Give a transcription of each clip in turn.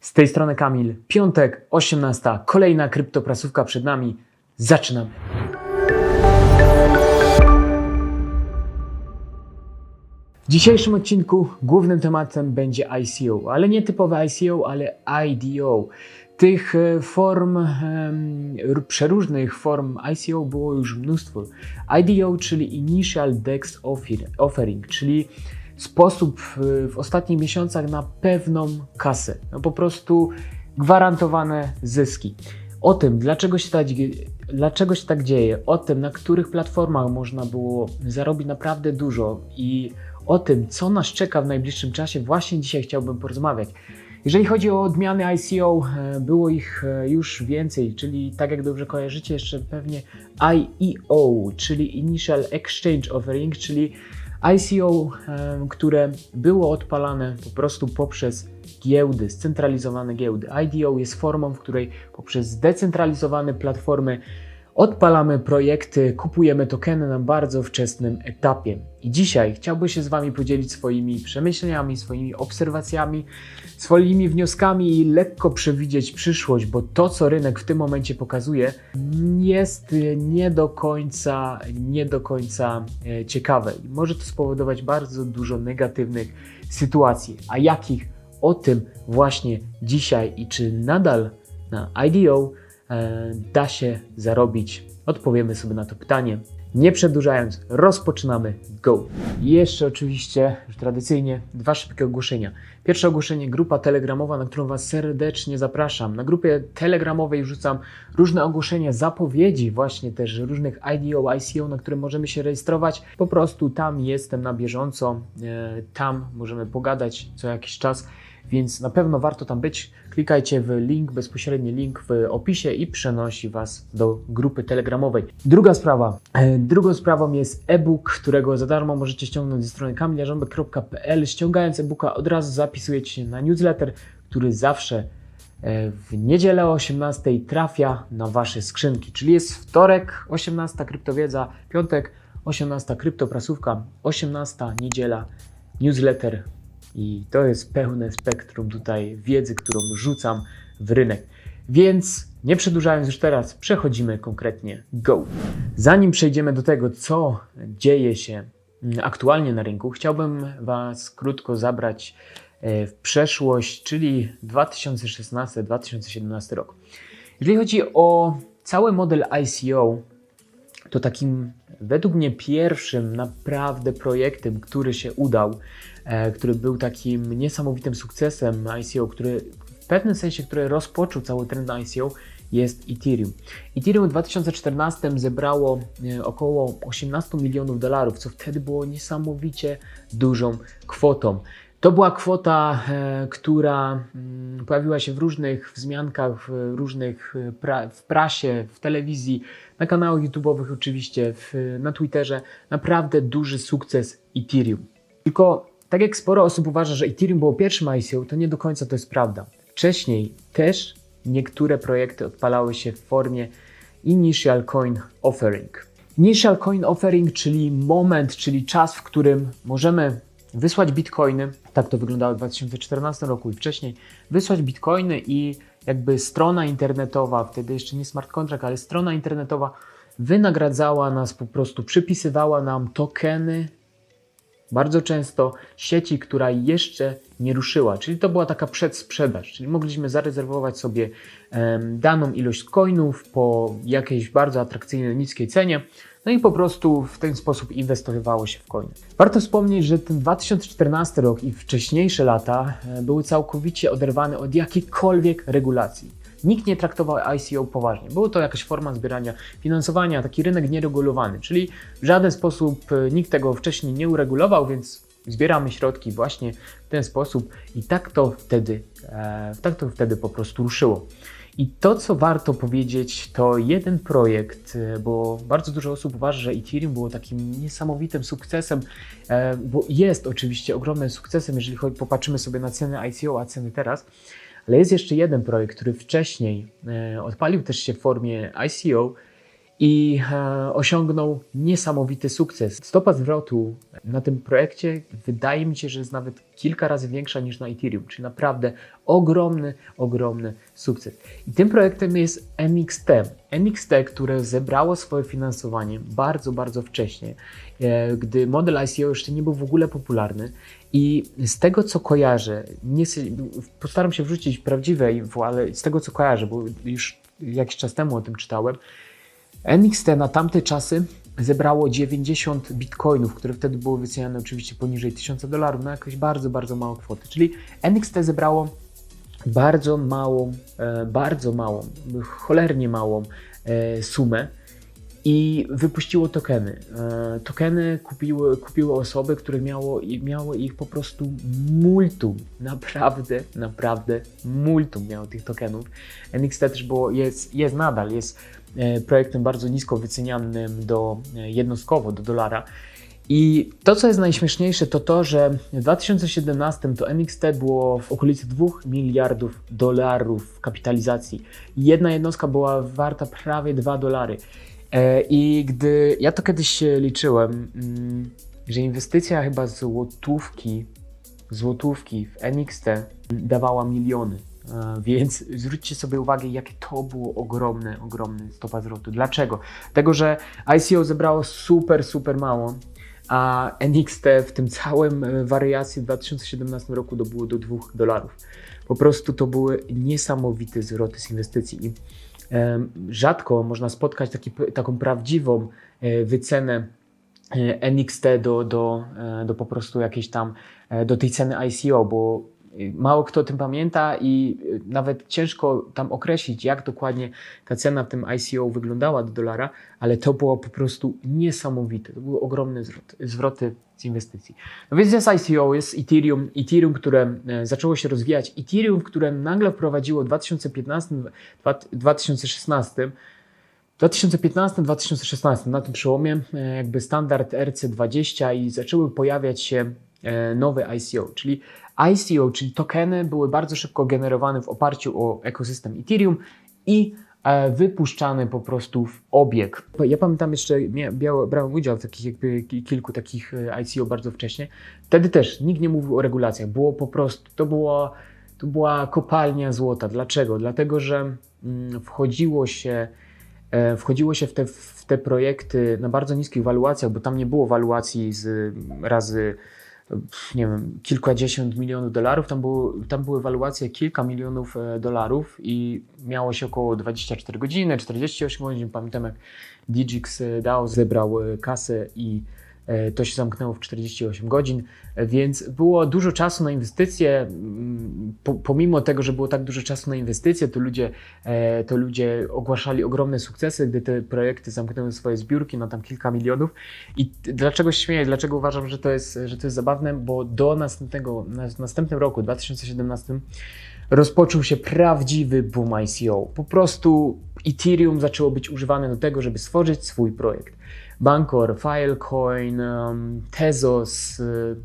Z tej strony Kamil, piątek, 18, kolejna kryptoprasówka przed nami. Zaczynamy. W dzisiejszym odcinku głównym tematem będzie ICO, ale nie typowe ICO, ale IDO. Tych e, form, przeróżnych form ICO było już mnóstwo. IDO, czyli Initial Dex Offer- Offering, czyli sposób e, w ostatnich miesiącach na pewną kasę. No po prostu gwarantowane zyski. O tym, dlaczego się, tak, dlaczego się tak dzieje, o tym, na których platformach można było zarobić naprawdę dużo i o tym, co nas czeka w najbliższym czasie, właśnie dzisiaj chciałbym porozmawiać. Jeżeli chodzi o odmiany ICO, e, było ich e, już więcej, czyli tak jak dobrze kojarzycie, jeszcze pewnie IEO, czyli Initial Exchange Offering, czyli ICO, które było odpalane po prostu poprzez giełdy, scentralizowane giełdy. IDO jest formą, w której poprzez zdecentralizowane platformy odpalamy projekty, kupujemy tokeny na bardzo wczesnym etapie. I dzisiaj chciałbym się z Wami podzielić swoimi przemyśleniami, swoimi obserwacjami, swoimi wnioskami i lekko przewidzieć przyszłość, bo to, co rynek w tym momencie pokazuje, jest nie do końca, nie do końca e, ciekawe i może to spowodować bardzo dużo negatywnych sytuacji. A jakich? O tym właśnie dzisiaj i czy nadal na IDO da się zarobić? Odpowiemy sobie na to pytanie. Nie przedłużając, rozpoczynamy. Go! I jeszcze oczywiście, już tradycyjnie, dwa szybkie ogłoszenia. Pierwsze ogłoszenie, grupa telegramowa, na którą Was serdecznie zapraszam. Na grupie telegramowej wrzucam różne ogłoszenia, zapowiedzi właśnie też różnych IDO, ICO, na które możemy się rejestrować. Po prostu tam jestem na bieżąco, e, tam możemy pogadać co jakiś czas, więc na pewno warto tam być. Klikajcie w link, bezpośredni link w opisie i przenosi Was do grupy telegramowej. Druga sprawa. E, Drugą sprawą jest e-book, którego za darmo możecie ściągnąć ze strony kamiliarząbek.pl. Ściągając e-booka od razu zapisujecie się na newsletter, który zawsze e, w niedzielę o 18 trafia na Wasze skrzynki. Czyli jest wtorek 18 kryptowiedza, piątek 18 kryptoprasówka, 18 niedziela newsletter i to jest pełne spektrum tutaj wiedzy, którą rzucam w rynek. Więc nie przedłużając już teraz, przechodzimy konkretnie go. Zanim przejdziemy do tego, co dzieje się mm, aktualnie na rynku, chciałbym Was krótko zabrać e, w przeszłość, czyli 2016-2017 rok. Jeżeli chodzi o cały model ICO, to takim według mnie pierwszym naprawdę projektem, który się udał, e, który był takim niesamowitym sukcesem ICO, który w pewnym sensie, który rozpoczął cały trend ICO, jest Ethereum. Ethereum w 2014 zebrało e, około 18 milionów dolarów, co wtedy było niesamowicie dużą kwotą. To była kwota, e, która mm, pojawiła się w różnych wzmiankach, w różnych e, pra w prasie, w telewizji, na kanałach YouTube'owych oczywiście, w, na Twitterze. Naprawdę duży sukces Ethereum. Tylko tak jak sporo osób uważa, że Ethereum było pierwszym ICO, to nie do końca to jest prawda. Wcześniej też niektóre projekty odpalały się w formie Initial Coin Offering. Initial Coin Offering, czyli moment, czyli czas, w którym możemy wysłać bitcoiny, tak to wyglądało w 2014 roku i wcześniej, wysłać bitcoiny i jakby strona internetowa, wtedy jeszcze nie smart contract, ale strona internetowa wynagradzała nas, po prostu przypisywała nam tokeny bardzo często sieci, która jeszcze nie ruszyła, czyli to była taka przedsprzedaż, czyli mogliśmy zarezerwować sobie em, daną ilość coinów po jakiejś bardzo atrakcyjnej, niskiej cenie, no i po prostu w ten sposób inwestowało się w coiny. Warto wspomnieć, że ten 2014 rok i wcześniejsze lata e, były całkowicie oderwane od jakiejkolwiek regulacji. Nikt nie traktował ICO poważnie. Było to jakaś forma zbierania finansowania, taki rynek nieregulowany, czyli w żaden sposób e, nikt tego wcześniej nie uregulował, więc zbieramy środki właśnie w ten sposób i tak to wtedy, e, tak to wtedy po prostu ruszyło. I to, co warto powiedzieć, to jeden projekt, e, bo bardzo dużo osób uważa, że Ethereum było takim niesamowitym sukcesem, e, bo jest oczywiście ogromnym sukcesem, jeżeli popatrzymy sobie na ceny ICO, a ceny teraz, ale jest jeszcze jeden projekt, który wcześniej e, odpalił też się w formie ICO i e, osiągnął niesamowity sukces. Stopa zwrotu na tym projekcie wydaje mi się, że jest nawet kilka razy większa niż na Ethereum, czyli naprawdę ogromny, ogromny sukces. I tym projektem jest MXT. MXT, które zebrało swoje finansowanie bardzo, bardzo wcześnie, e, gdy model ICO jeszcze nie był w ogóle popularny. I z tego co kojarzę, nie, postaram się wrzucić prawdziwe info, ale z tego co kojarzę, bo już jakiś czas temu o tym czytałem, NXT na tamte czasy zebrało 90 bitcoinów, które wtedy były wyceniane oczywiście poniżej 1000 dolarów, na jakąś bardzo, bardzo małą kwotę. Czyli NXT zebrało bardzo małą, e, bardzo małą, cholernie małą e, sumę i wypuściło tokeny. E, tokeny kupiły, kupiły osoby, które miało, miało ich po prostu multum. Naprawdę, naprawdę multum miało tych tokenów. NXT też było, jest, jest nadal, jest E, projektem bardzo nisko wycenianym do, e, jednostkowo do dolara. I to, co jest najśmieszniejsze, to to, że w 2017 to MXT było w okolicy 2 miliardów dolarów kapitalizacji. Jedna jednostka była warta prawie 2 dolary. E, I gdy ja to kiedyś liczyłem, mm, że inwestycja chyba złotówki, złotówki w MXT dawała miliony. E, więc zwróćcie sobie uwagę, jakie to było ogromne, ogromne stopa zwrotu. Dlaczego? Dlatego, że ICO zebrało super, super mało, a NXT w tym całym e, wariacji w 2017 roku dobyło do 2 dolarów. Po prostu to były niesamowite zwroty z inwestycji. I rzadko można spotkać taki, taką prawdziwą e, wycenę e, NXT do, do, e, do po prostu jakiejś tam, do tej ceny ICO, bo Mało kto o tym pamięta i nawet ciężko tam określić, jak dokładnie ta cena w tym ICO wyglądała do dolara, ale to było po prostu niesamowite. To były ogromne zwroty z inwestycji. No więc jest ICO, jest Ethereum, Ethereum, które e, zaczęło się rozwijać, Ethereum, które nagle wprowadziło w 2015, 2016 2015-2016 na tym przełomie e, jakby standard RC20 i zaczęły pojawiać się e, nowe ICO, czyli ICO, czyli tokeny, były bardzo szybko generowane w oparciu o ekosystem Ethereum i e, wypuszczane po prostu w obieg. Ja pamiętam jeszcze, brałem udział w takich jakby kilku takich e, ICO bardzo wcześnie. Wtedy też nikt nie mówił o regulacjach. Było po prostu, to była, to była kopalnia złota. Dlaczego? Dlatego, że mm, wchodziło się e, wchodziło się w te, w te projekty na bardzo niskich waluacjach, bo tam nie było waluacji z razy nie wiem, kilkadziesiąt milionów dolarów. Tam, było, tam były ewaluacje kilka milionów e, dolarów i miało się około 24 godziny, 48 godzin. Pamiętam jak Digix e, DAO zebrał e, kasę i to się zamknęło w 48 godzin, e, więc było dużo czasu na inwestycje. Mm, pomimo tego, że było tak dużo czasu na inwestycje, to ludzie, e, to ludzie ogłaszali ogromne sukcesy, gdy te projekty zamknęły swoje zbiórki na tam kilka milionów. I dlaczego się śmieję, dlaczego uważam, że to jest, że to jest zabawne? Bo do następnego, następnym roku, 2017, rozpoczął się prawdziwy boom ICO. Po prostu Ethereum zaczęło być używane do tego, żeby stworzyć swój projekt. Bancor, Filecoin, Tezos. Y,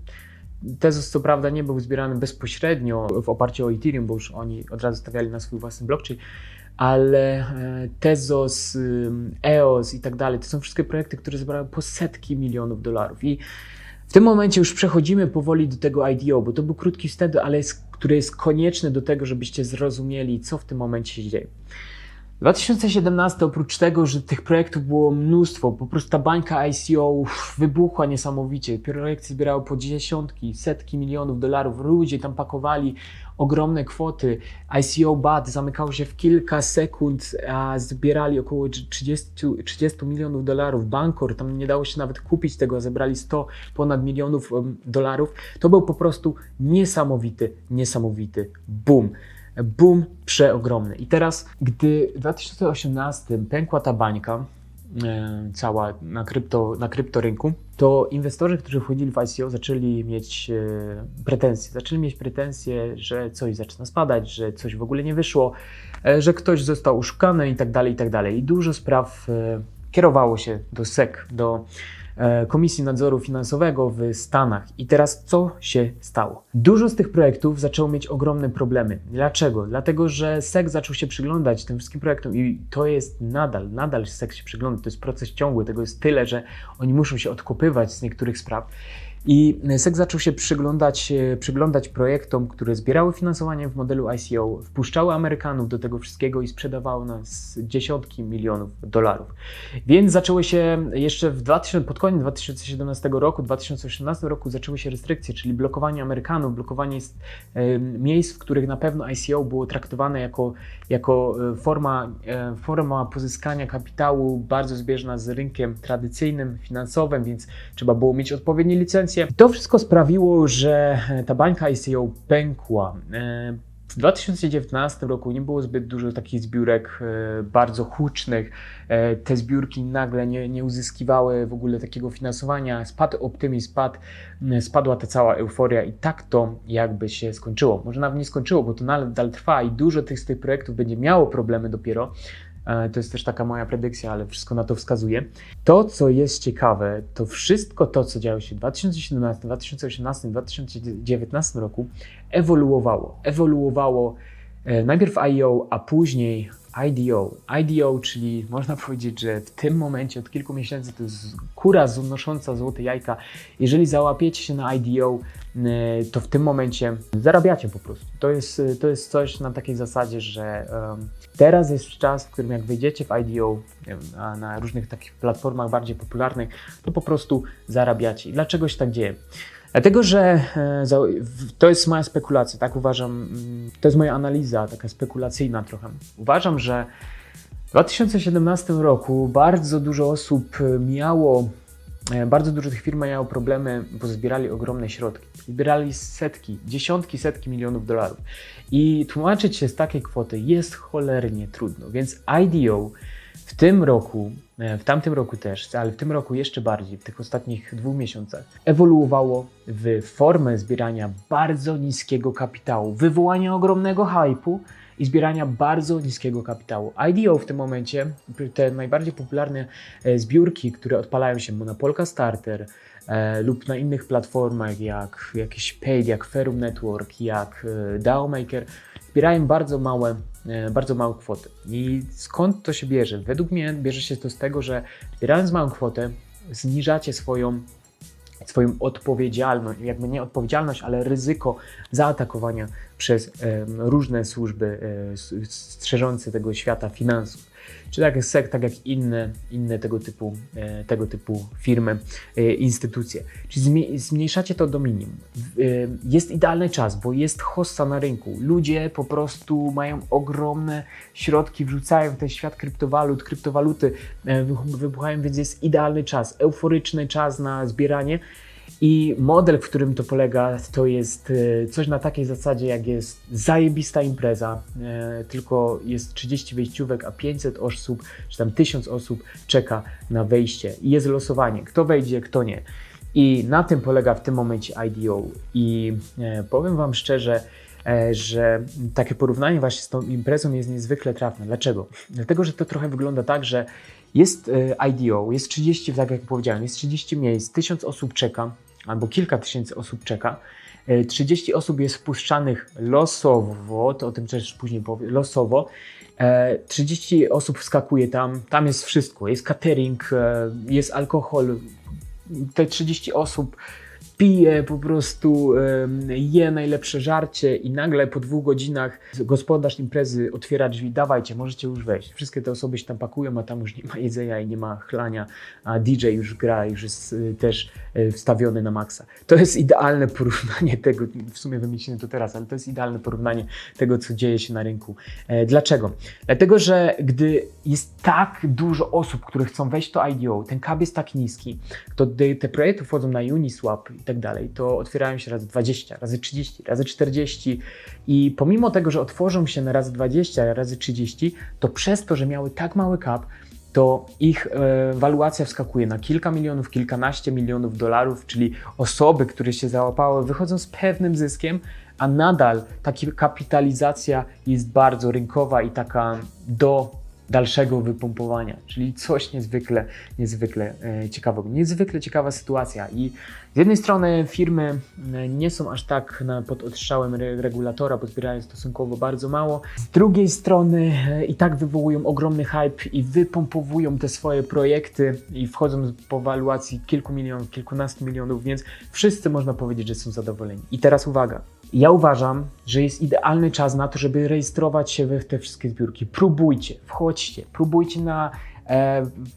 Tezos co prawda nie był zbierany bezpośrednio w oparciu o Ethereum, bo już oni od razu stawiali na swój własny blockchain, ale e, Tezos, EOS i tak dalej, to są wszystkie projekty, które zebrały po setki milionów dolarów. I w tym momencie już przechodzimy powoli do tego IDO, bo to był krótki wstęp, ale jest, który jest konieczny do tego, żebyście zrozumieli, co w tym momencie się dzieje. 2017 oprócz tego, że tych projektów było mnóstwo, po prostu ta bańka ICO wybuchła niesamowicie. Projekty zbierały po dziesiątki, setki milionów dolarów. Ludzie tam pakowali ogromne kwoty. ICO BAT zamykało się w kilka sekund, a zbierali około 30, 30 milionów dolarów. Bankor, tam nie dało się nawet kupić tego, zebrali 100 ponad milionów dolarów. To był po prostu niesamowity, niesamowity boom boom przeogromny. I teraz, gdy w 2018 pękła ta bańka, e, cała na, krypto, na kryptorynku, to inwestorzy, którzy wchodzili w ICO, zaczęli mieć e, pretensje. Zaczęli mieć pretensje, że coś zaczyna spadać, że coś w ogóle nie wyszło, e, że ktoś został oszukany i tak dalej, i tak dalej. I dużo spraw kierowało się do SEC, do Komisji Nadzoru Finansowego w Stanach. I teraz co się stało? Dużo z tych projektów zaczęło mieć ogromne problemy. Dlaczego? Dlatego, że SEC zaczął się przyglądać tym wszystkim projektom i to jest nadal, nadal SEC się przygląda, to jest proces ciągły, tego jest tyle, że oni muszą się odkopywać z niektórych spraw. I SEC zaczął się przyglądać, e, przyglądać projektom, które zbierały finansowanie w modelu ICO, wpuszczały Amerykanów do tego wszystkiego i sprzedawały nas dziesiątki milionów dolarów. Więc zaczęły się jeszcze w 2000, pod koniec 2017 roku, 2018 roku zaczęły się restrykcje, czyli blokowanie Amerykanów, blokowanie e, miejsc, w których na pewno ICO było traktowane jako, jako e, forma, forma pozyskania kapitału bardzo zbieżna z rynkiem tradycyjnym, finansowym, więc trzeba było mieć odpowiednie licencje to wszystko sprawiło, że ta bańka ICO pękła. E, w 2019 roku nie było zbyt dużo takich zbiórek e, bardzo hucznych. E, te zbiórki nagle nie, nie uzyskiwały w ogóle takiego finansowania. Spadł optymizm, spadł, spadła ta cała euforia i tak to jakby się skończyło. Może nawet nie skończyło, bo to nadal trwa i dużo tych, z tych projektów będzie miało problemy dopiero. E, to jest też taka moja predykcja, ale wszystko na to wskazuje. To, co jest ciekawe, to wszystko to, co działo się w 2017, 2018, 2019 roku, ewoluowało. Ewoluowało e, najpierw IO, a później IDO. IDO, czyli można powiedzieć, że w tym momencie od kilku miesięcy to jest kura znosząca złote jajka. Jeżeli załapiecie się na IDO, y, to w tym momencie zarabiacie po prostu. To jest, to jest coś na takiej zasadzie, że um, teraz jest czas, w którym jak wejdziecie w IDO na różnych takich platformach bardziej popularnych, to po prostu zarabiacie. I dlaczego się tak dzieje? Dlatego, że e, to jest moja spekulacja, tak uważam, mm, to jest moja analiza, taka spekulacyjna trochę. Uważam, że w 2017 roku bardzo dużo osób miało, e, bardzo dużo tych firm miało problemy, bo zbierali ogromne środki. Zbierali setki, dziesiątki, setki milionów dolarów. I tłumaczyć się z takiej kwoty jest cholernie trudno, więc IDO w tym roku, e, w tamtym roku też, ale w tym roku jeszcze bardziej, w tych ostatnich dwóch miesiącach, ewoluowało w formę zbierania bardzo niskiego kapitału, wywołania ogromnego hypu i zbierania bardzo niskiego kapitału. IDO w tym momencie, te najbardziej popularne e, zbiórki, które odpalają się na Polka Starter, e, lub na innych platformach jak jakieś Paid, jak Ferum Network, jak e, DAO Maker, zbierają bardzo małe E, bardzo małe kwoty. I skąd to się bierze? Według mnie bierze się to z tego, że zbierając małą kwotę, zniżacie swoją swoją odpowiedzialność, jakby nie odpowiedzialność, ale ryzyko zaatakowania przez różne służby e, strzeżące tego świata finansów czy tak jak SEC, tak jak inne, inne tego, typu, e, tego typu firmy, e, instytucje. Czyli zmniejszacie to do minimum. E, jest idealny czas, bo jest hossa na rynku. Ludzie po prostu mają ogromne środki, wrzucają w ten świat kryptowalut, kryptowaluty wybuchają, więc jest idealny czas, euforyczny czas na zbieranie. I model, w którym to polega, to jest e, coś na takiej zasadzie, jak jest zajebista impreza, e, tylko jest 30 wejściówek, a 500 osób, czy tam 1000 osób czeka na wejście i jest losowanie, kto wejdzie, kto nie. I na tym polega w tym momencie IDO. I e, powiem Wam szczerze, że takie porównanie właśnie z tą imprezą jest niezwykle trafne. Dlaczego? Dlatego, że to trochę wygląda tak, że jest IDO, jest 30, tak jak powiedziałem, jest 30 miejsc, 1000 osób czeka, albo kilka tysięcy osób czeka. 30 e, osób jest wpuszczanych losowo, to o tym też później powiem, losowo. 30 e, osób wskakuje tam, tam jest wszystko, jest catering, e, jest alkohol. Te 30 osób pije, po prostu je najlepsze żarcie i nagle po dwóch godzinach gospodarz imprezy otwiera drzwi, dawajcie, możecie już wejść. Wszystkie te osoby się tam pakują, a tam już nie ma jedzenia i nie ma chlania, a DJ już gra, już jest y, też y, wstawiony na maksa. To jest idealne porównanie tego, w sumie wymyślimy to teraz, ale to jest idealne porównanie tego, co dzieje się na rynku. E, dlaczego? Dlatego, że gdy jest tak dużo osób, które chcą wejść do IDO, ten kab jest tak niski, to te projekty wchodzą na Uniswap tak dalej, to otwierają się razy 20, razy 30, razy 40 i pomimo tego, że otworzą się na razy 20, razy 30, to przez to, że miały tak mały cap, to ich e, waluacja wskakuje na kilka milionów, kilkanaście milionów dolarów, czyli osoby, które się załapały, wychodzą z pewnym zyskiem, a nadal taka kapitalizacja jest bardzo rynkowa i taka do dalszego wypompowania, czyli coś niezwykle, niezwykle e, ciekawego. Niezwykle ciekawa sytuacja i z jednej strony firmy e, nie są aż tak pod odstrzałem re, regulatora, bo zbierają stosunkowo bardzo mało. Z drugiej strony e, i tak wywołują ogromny hype i wypompowują te swoje projekty i wchodzą po waluacji kilku milionów, kilkunastu milionów, więc wszyscy można powiedzieć, że są zadowoleni. I teraz uwaga, ja uważam, że jest idealny czas na to, żeby rejestrować się we te wszystkie zbiórki. Próbujcie, wchodźcie, próbujcie na,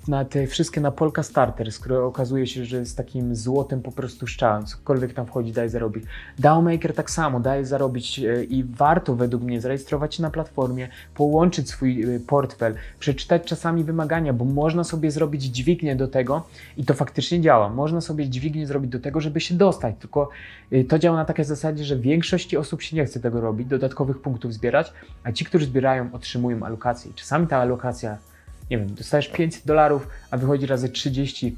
na te wszystkie na Polka Starters, które okazuje się, że jest takim złotem po prostu szczałem. Cokolwiek tam wchodzi, daje zarobić. DAOmaker tak samo, daje zarobić e, i warto według mnie zarejestrować się na platformie, połączyć swój e, portfel, przeczytać czasami wymagania, bo można sobie zrobić dźwignię do tego i to faktycznie działa. Można sobie dźwignię zrobić do tego, żeby się dostać, tylko e, to działa na takiej zasadzie, że większości osób się nie chce tego robić, dodatkowych punktów zbierać, a ci, którzy zbierają, otrzymują alokację. Czasami ta alokacja, nie wiem, dostajesz 500 dolarów, a wychodzi razy 30,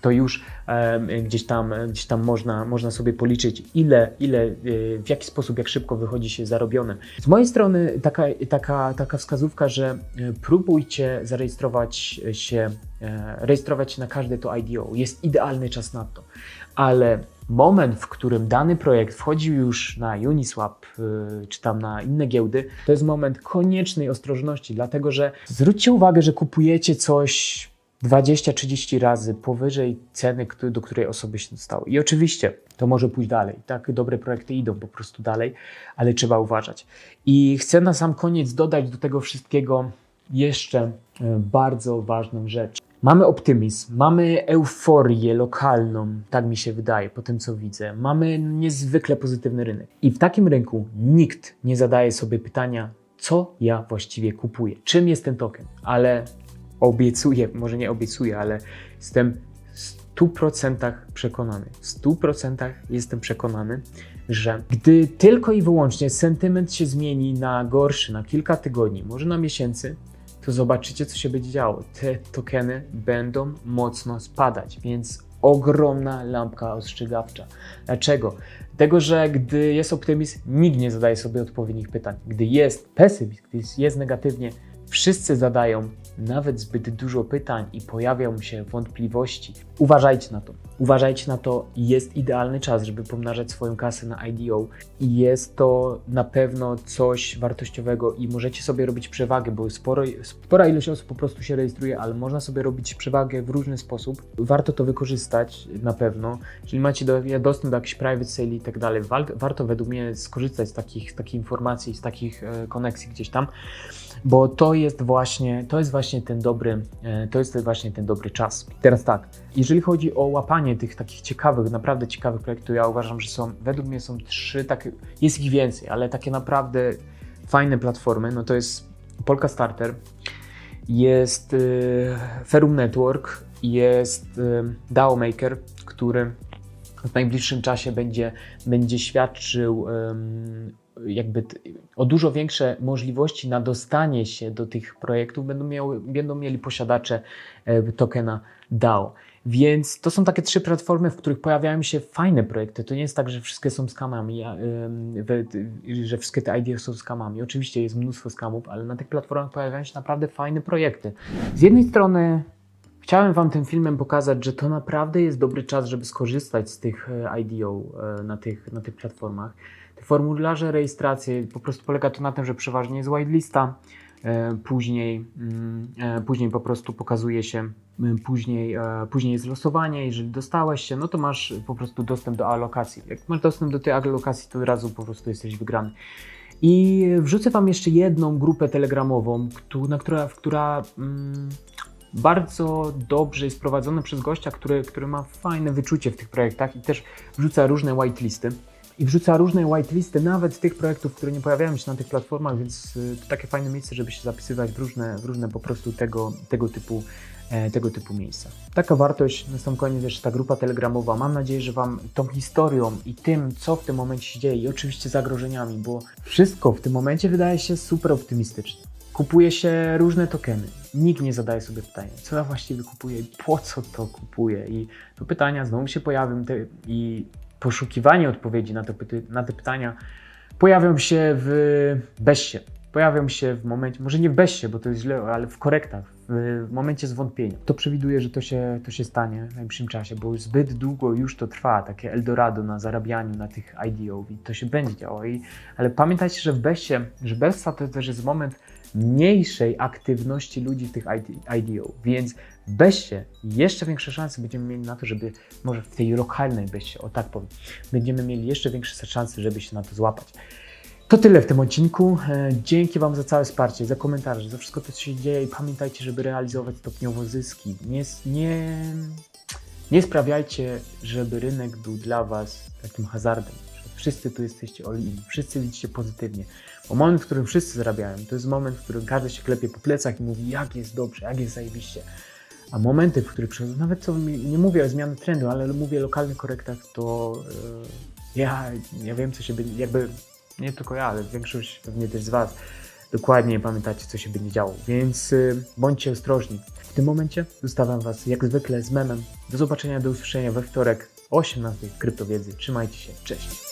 to już e, gdzieś tam, gdzieś tam można, można sobie policzyć, ile, ile, e, w jaki sposób, jak szybko wychodzi się zarobione. Z mojej strony taka, taka, taka wskazówka, że e, próbujcie zarejestrować się, e, rejestrować się na każde to IDO. Jest idealny czas na to, ale moment, w którym dany projekt wchodzi już na Uniswap y, czy tam na inne giełdy, to jest moment koniecznej ostrożności, dlatego że zwróćcie uwagę, że kupujecie coś 20-30 razy powyżej ceny, do której osoby się dostały. I oczywiście to może pójść dalej. Tak, dobre projekty idą po prostu dalej, ale trzeba uważać. I chcę na sam koniec dodać do tego wszystkiego jeszcze y, bardzo ważną rzecz. Mamy optymizm, mamy euforię lokalną, tak mi się wydaje, po tym co widzę. Mamy niezwykle pozytywny rynek. I w takim rynku nikt nie zadaje sobie pytania, co ja właściwie kupuję, czym jest ten token. Ale obiecuję, może nie obiecuję, ale jestem w 100% przekonany, w 100% jestem przekonany, że gdy tylko i wyłącznie sentyment się zmieni na gorszy na kilka tygodni, może na miesięcy, to zobaczycie, co się będzie działo. Te tokeny będą mocno spadać, więc ogromna lampka ostrzegawcza. Dlaczego? Dlatego, że gdy jest optymizm, nikt nie zadaje sobie odpowiednich pytań. Gdy jest pesymizm, gdy jest negatywnie, wszyscy zadają nawet zbyt dużo pytań i pojawiają się wątpliwości. Uważajcie na to. Uważajcie na to, jest idealny czas, żeby pomnażać swoją kasę na IDO i jest to na pewno coś wartościowego i możecie sobie robić przewagę, bo sporo, spora ilość osób po prostu się rejestruje, ale można sobie robić przewagę w różny sposób. Warto to wykorzystać na pewno. Jeżeli macie do, dostęp do jakichś private sale i tak dalej, warto według mnie skorzystać z takich, z takich informacji, z takich e, koneksji gdzieś tam, bo to jest właśnie, to jest właśnie ten dobry, e, to jest właśnie ten dobry czas. Teraz tak, jeżeli chodzi o łapanie tych takich ciekawych, naprawdę ciekawych projektów, ja uważam, że są, według mnie są trzy takie, jest ich więcej, ale takie naprawdę fajne platformy, no to jest Polka Starter, jest y, Ferum Network, jest y, DAO Maker, który w najbliższym czasie będzie, będzie świadczył ym, jakby o dużo większe możliwości na dostanie się do tych projektów będą, miały, będą mieli posiadacze e, tokena DAO. Więc to są takie trzy platformy, w których pojawiają się fajne projekty. To nie jest tak, że wszystkie są skamami, że wszystkie te idee są skamami. Oczywiście jest mnóstwo skamów, ale na tych platformach pojawiają się naprawdę fajne projekty. Z jednej strony Chciałem Wam tym filmem pokazać, że to naprawdę jest dobry czas, żeby skorzystać z tych e, IDO e, na tych, na tych platformach. Te formularze rejestracji po prostu polega to na tym, że przeważnie jest whitelista, później, mm, e, później po prostu pokazuje się, m, później, e, później jest losowanie, jeżeli dostałeś się, no to masz po prostu dostęp do alokacji. Jak masz dostęp do tej alokacji, to od razu po prostu jesteś wygrany. I wrzucę Wam jeszcze jedną grupę telegramową, na która, która mm, bardzo dobrze jest prowadzona przez gościa, który, który ma fajne wyczucie w tych projektach i też wrzuca różne whitelisty. I wrzuca różne whitelisty nawet tych projektów, które nie pojawiają się na tych platformach, więc y, to takie fajne miejsce, żeby się zapisywać w różne, w różne po prostu tego, tego typu e, tego typu miejsca. Taka wartość, na sam koniec jeszcze ta grupa telegramowa. Mam nadzieję, że Wam tą historią i tym, co w tym momencie się dzieje i oczywiście zagrożeniami, bo wszystko w tym momencie wydaje się super optymistyczne. Kupuje się różne tokeny. Nikt nie zadaje sobie pytania, co ja właściwie kupuję i po co to kupuję. I tu pytania znowu się pojawią i poszukiwanie odpowiedzi na te, pyty, na te pytania pojawią się w bezsie. pojawią się w momencie, może nie w beście, bo to jest źle, ale w korektach, w, w momencie zwątpienia. To przewiduję, że to się, to się stanie w najbliższym czasie, bo zbyt długo już to trwa, takie Eldorado na zarabianiu na tych IDO i to się będzie działo. I, ale pamiętajcie, że w beście, że besta to też jest moment mniejszej aktywności ludzi w tych IDO, więc w beście jeszcze większe szanse będziemy mieli na to, żeby może w tej lokalnej beście, o tak powiem, będziemy mieli jeszcze większe szanse, żeby się na to złapać. To tyle w tym odcinku. E, Dzięki Wam za całe wsparcie, za komentarze, za wszystko co się dzieje i pamiętajcie, żeby realizować stopniowo zyski. Nie, nie, nie sprawiajcie, żeby rynek był dla Was takim hazardem. Wszyscy tu jesteście all in, wszyscy widzicie pozytywnie. Bo moment, w którym wszyscy zarabiają, to jest moment, w którym każdy się klepie po plecach i mówi, jak jest dobrze, jak jest zajebiście. A momenty, w których przychodzą, nawet co nie mówię o zmianie trendu, ale mówię o lokalnych korektach, to e, ja, ja wiem, co się będzie, jakby nie tylko ja, ale większość pewnie też z Was dokładnie pamiętacie, co się będzie działo. Więc y, bądźcie ostrożni. W tym momencie zostawiam Was jak zwykle z memem. Do zobaczenia, do usłyszenia we wtorek o 18 w Kryptowiedzy. Trzymajcie się, cześć!